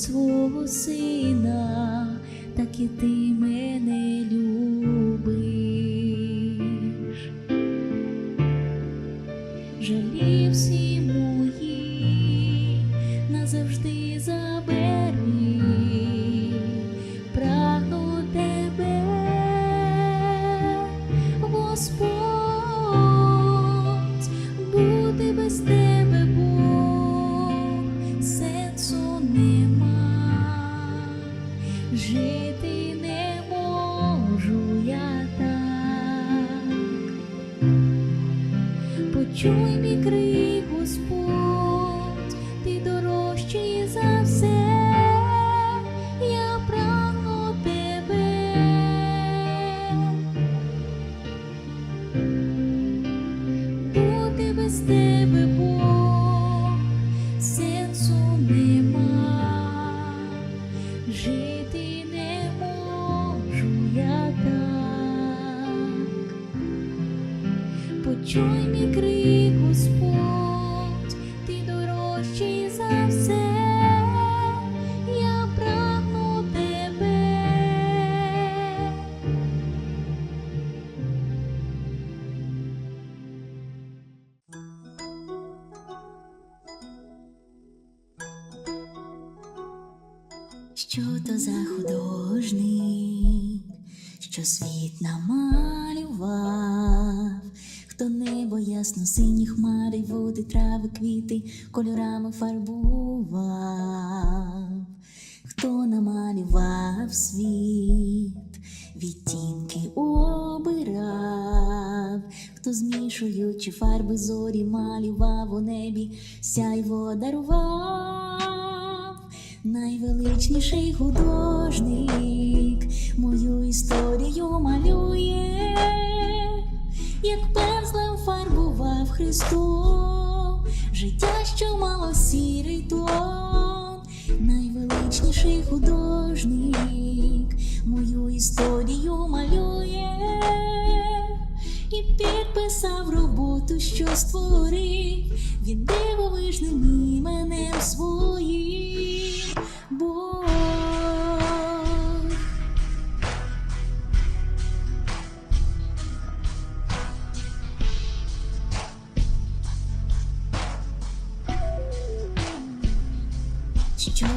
свого сина, так і ти води, трави, квіти кольорами фарбував, хто намалював світ, відтінки обирав, хто змішуючи фарби зорі, малював у небі, сяйво дарував. Найвеличніший художник мою історію малює, як пензлем фарбував Христом життя, що мало сірий тон, найвеличніший художник мою історію малює і підписав роботу, що створив він дивовижним іменем своїм. Бог.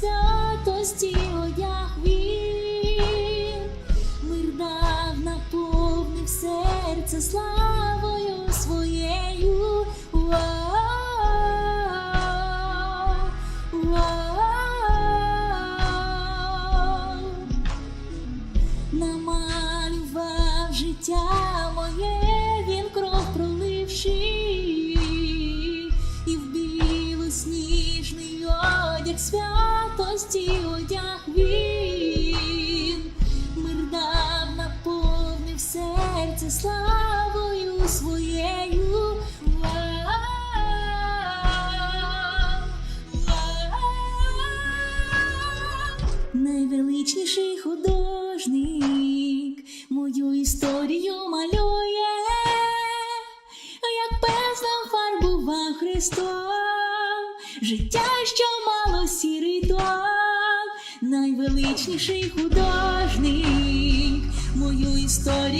snow.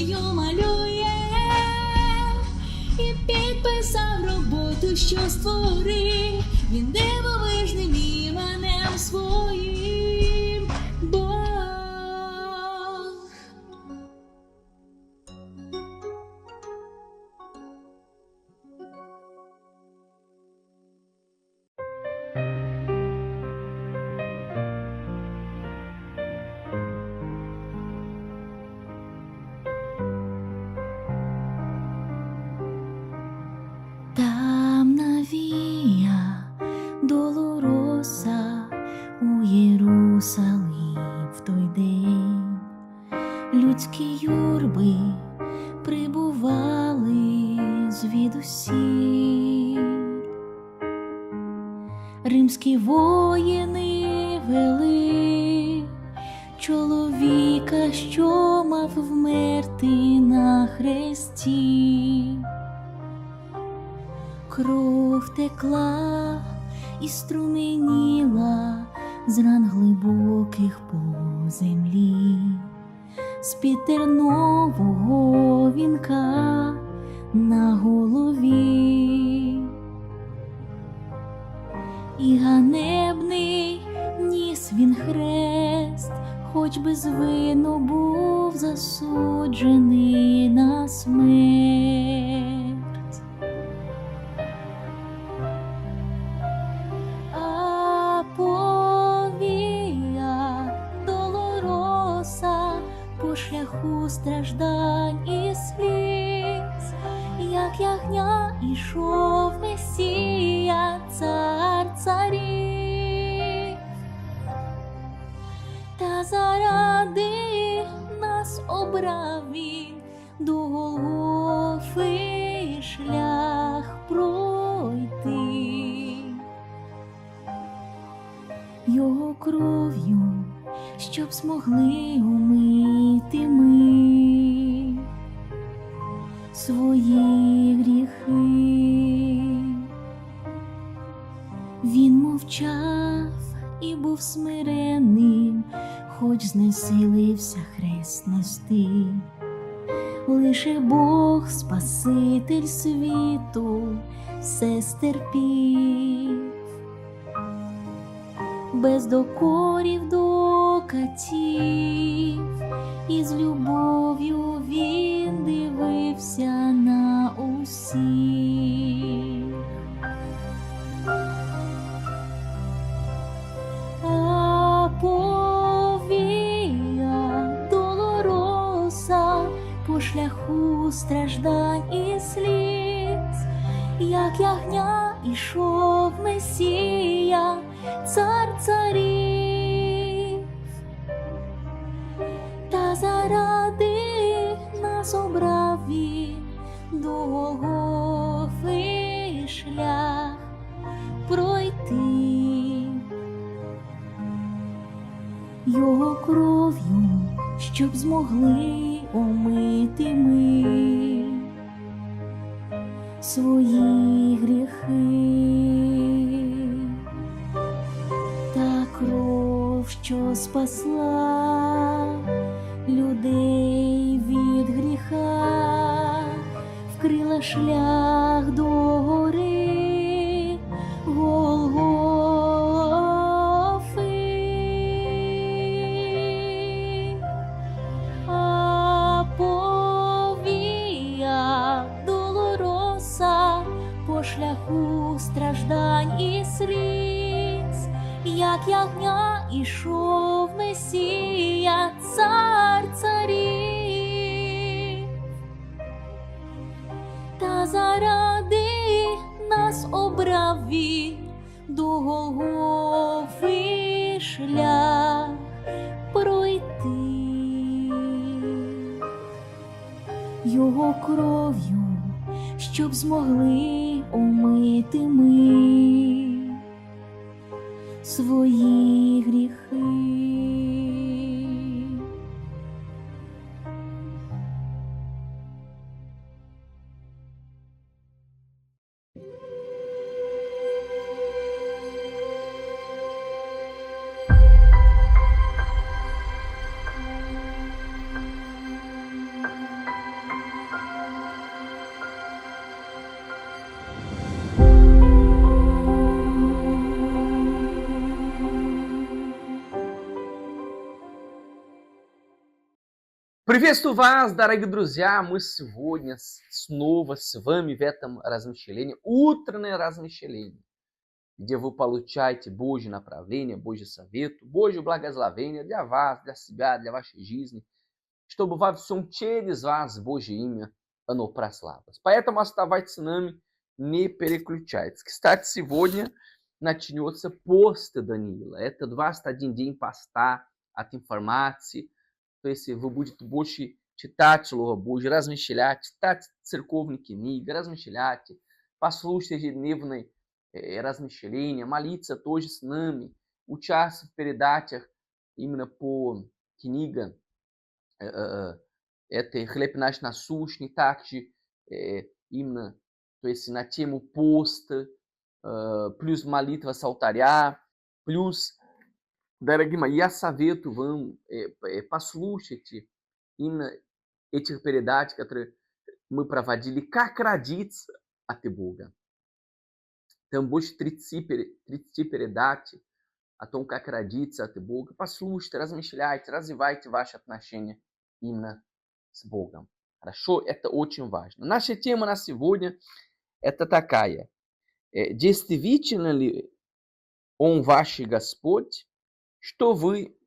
Історію малює і підписав роботу, що створив. Він Римські воїни вели чоловіка, що мав вмерти на хресті. Кров текла і струменіла з ран глибоких по землі, з під тернового вінка на голові. І ганебний ніс він хрест, хоч без вину був засуджений на смерть. А повія долороса по шляху страждань Лише Бог, Спаситель світу, все стерпів без докорів докатів, і з любов'ю він дивився на усіх. Шляху страждань і сліз, як ягня ішов Месія, цар царів, та заради нас обрав він до шлях пройти. Його кров'ю, щоб змогли омити ми. Свої гріхи, та кров, що спасла людей від гріха, вкрила шлях до до Голгофи шлях пройти. Його кров'ю, щоб змогли омити ми. Свої Приветствую вас, дорогие друзья! Мы сегодня с- снова с вами в этом размышлении, утреннее размышление, где вы получаете Божье направление, Божий совет, Божье благословение для вас, для себя, для вашей жизни, чтобы во всем через вас Божье имя оно прославилось. Поэтому оставайтесь с нами, не переключайтесь. Кстати, сегодня начнется пост Даниила. Это 21 день поста от информации, então, esse Vobudit de Titatilo Robu, Gerasmo Enchilhate, Titat Serkovnik Mi, Gerasmo Enchilhate, Paslush Tegenevne, eh, Erasmo Enchilhenia, Malitza Toji Sinami, Uchas Peredater, Imna então, Po Kniga, Eter Hlepnash Nasush, Nitakji, Imna Natiemu, Posta, ah, Plus Malitva Saltariá, Plus именно то есть на тему поста, э, плюс молитва с алтаря, плюс Дорогие мои, я советую вам, э, э, послушайте именно этих передач, которые мы проводили, как родиться от Бога. Там больше 30, пере- 30 передач о том, как родиться от Бога. Послушайте, размышляйте, развивайте ваши отношения именно с Богом. Хорошо? Это очень важно. Наша тема на сегодня это такая. Э, Действительно ли Он ваш Господь, что вы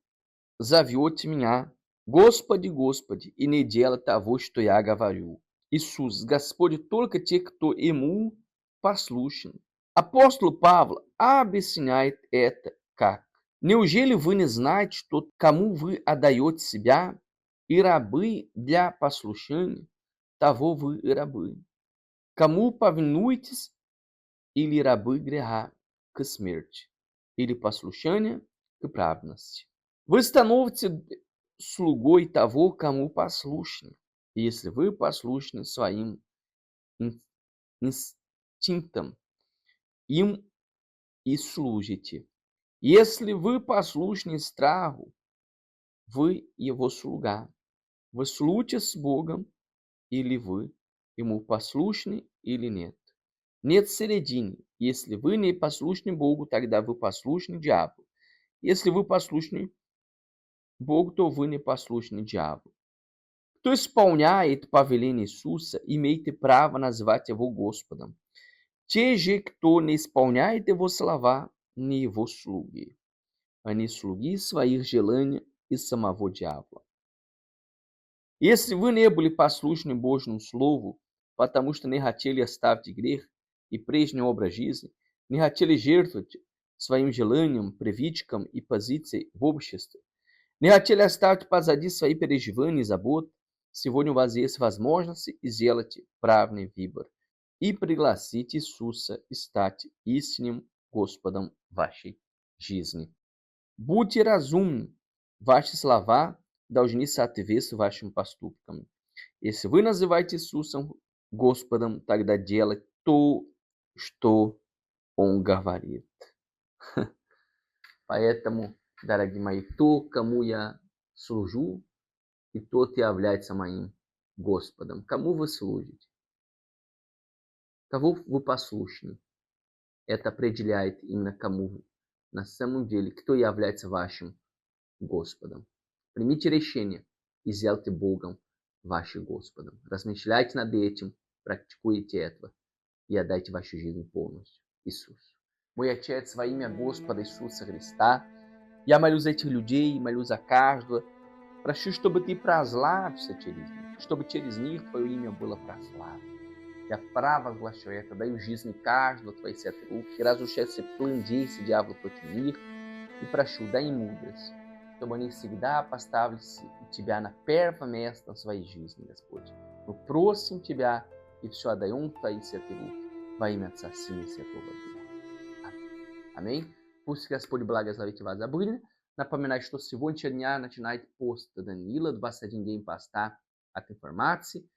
зовете меня, Господи, Господи, и не дело того, что я говорю. Иисус, Господь, только те, кто Ему послушен. Апостол Павел объясняет это как? Неужели вы не знаете, что кому вы отдаете себя, и рабы для послушания, того вы и рабы? Кому повинуетесь, или рабы греха к смерти, или послушания к праведности? Вы становитесь слугой того, кому послушны, если вы послушны своим ин- инстинктам, им и служите. Если вы послушны страху, вы его слуга. Вы служите с Богом, или вы ему послушны, или нет. Нет середины. Если вы не послушны Богу, тогда вы послушны дьяволу. Если вы послушны Богу, то вы не послушны дьяволу. Кто исполняет повеление Иисуса, имеет право назвать его Господом. Те же, кто не исполняет его слова, не его слуги. Они слуги своих желаний и самого дьявола. Если вы не были послушны Божьему Слову, потому что не хотели оставить грех, и прежний образ жизни, не хотели жертвовать своим желаниям, привычкам и позицией в обществе, не хотели оставить позади свои переживания и заботы, сегодня у вас есть возможность и сделайте правильный выбор и пригласите Иисуса и стать истинным Господом вашей жизни. Будьте разумны, ваши слова должны соответствовать вашим поступкам. Если вы называете Иисусом Господом, тогда делать то, что Он говорит. Поэтому, дорогие мои, то, кому я служу, и тот является моим Господом. Кому вы служите? Кого вы послушны? Это определяет именно кому вы. На самом деле, кто является вашим Господом. Примите решение и сделайте Богом вашим Господом. Размышляйте над этим, практикуйте это и отдайте вашу жизнь полностью Иисусу. Moiatia Tzvaim e a Sussa Hrista, Yamaluz Etirludi, Maluz cárdua para Xistobati Praslav Setirisnir, Xistobatirisnir foi o para Bula Praslav, e a Prava Glachoeta, daí o Gisni Kardla, Tvai Setru, Kirazuchet se plandice diabo Potinir, e para Xuda em Mudas, então, Tomani Sigda se tiver na Perva Mestas Vai Gisni Gaspod, no próximo tiver e Tibiá, Ipsuadayunta tá e Seteru, é Vai me Natsassim e Setovadi. É Господь. Мы просим Тебя и все отдаем в Твои святые руки во имя Отца, Сына и Святого Духа. Аминь. Пусть Господь благословит вас забыли. Напоминаю, что с сегодняшнего дня начинает пост Данила, 21 день поста от информации.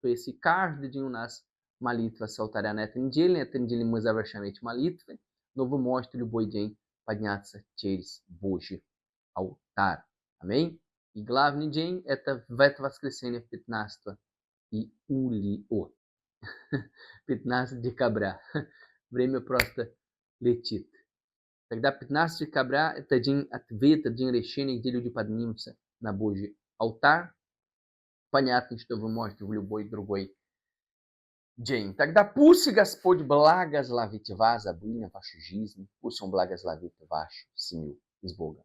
То есть и каждый день у нас молитва с алтаря на этой неделе. На этой неделе мы завершаем эти молитвы, но вы можете любой день подняться через Божий алтарь. Аминь. И главный день это в это воскресенье 15 июля. 15 декабря. Время просто летит. Тогда 15 декабря – это день ответа, день решения, где люди поднимутся на Божий алтарь. Понятно, что вы можете в любой другой день. Тогда пусть Господь благословит вас, обильно вашу жизнь. Пусть Он благословит вашу семью с Богом.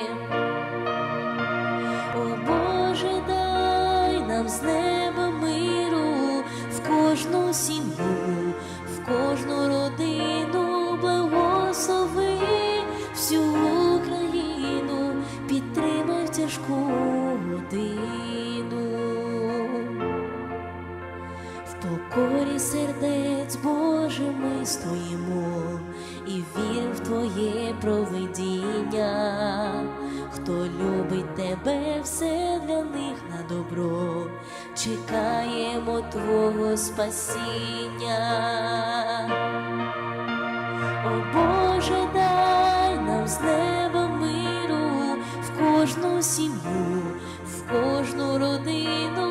Ми стоїмо і вір в Твоє провидіння. Хто любить тебе, все для них на добро, чекаємо Твого спасіння. О Боже, дай нам з неба миру в кожну сім'ю, в кожну родину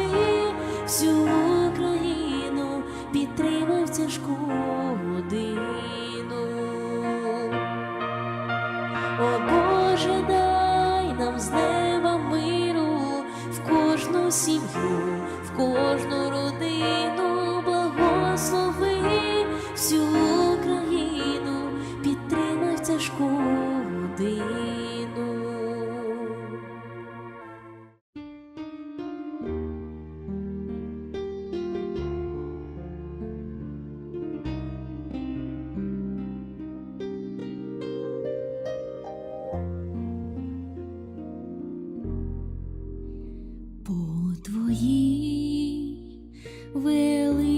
всю Україну, підтримав тяжку годину. О Боже, дай нам з неба миру в кожну сім'ю, в кожну will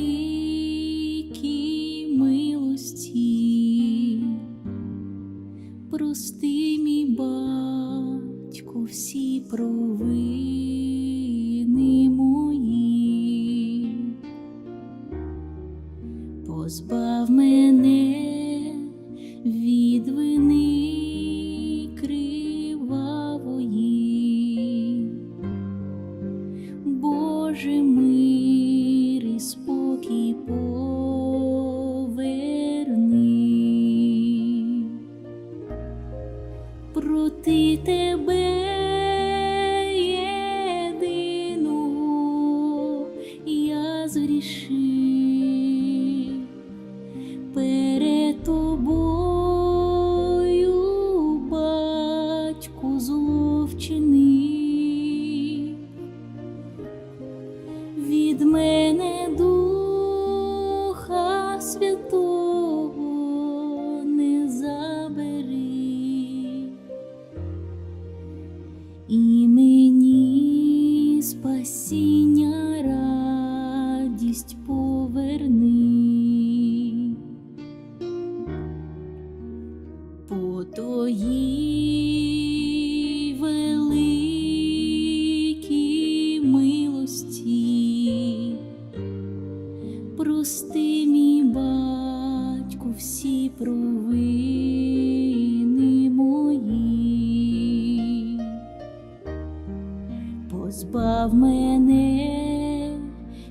мене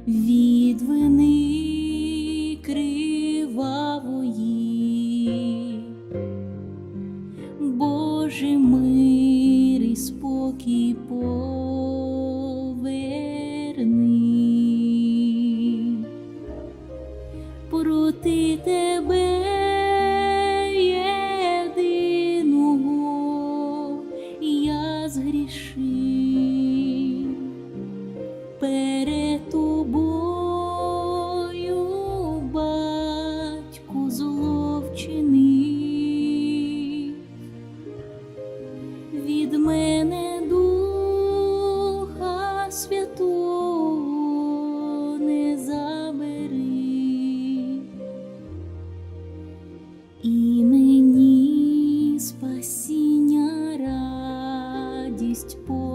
від вини І мені спасіння радість поверни.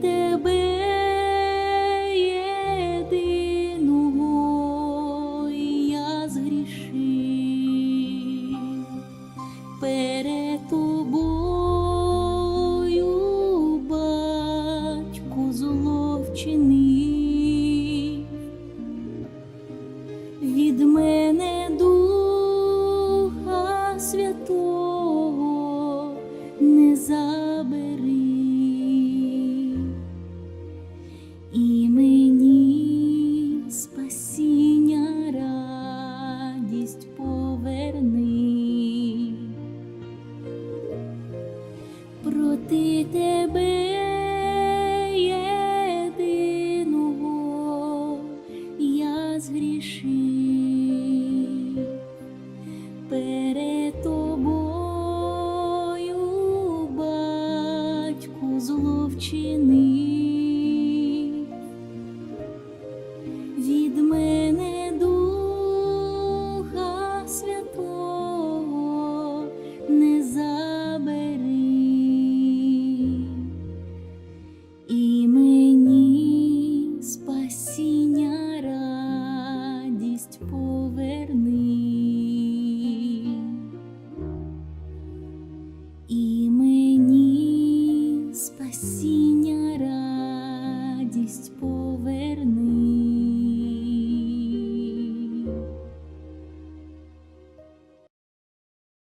Тебе згрішив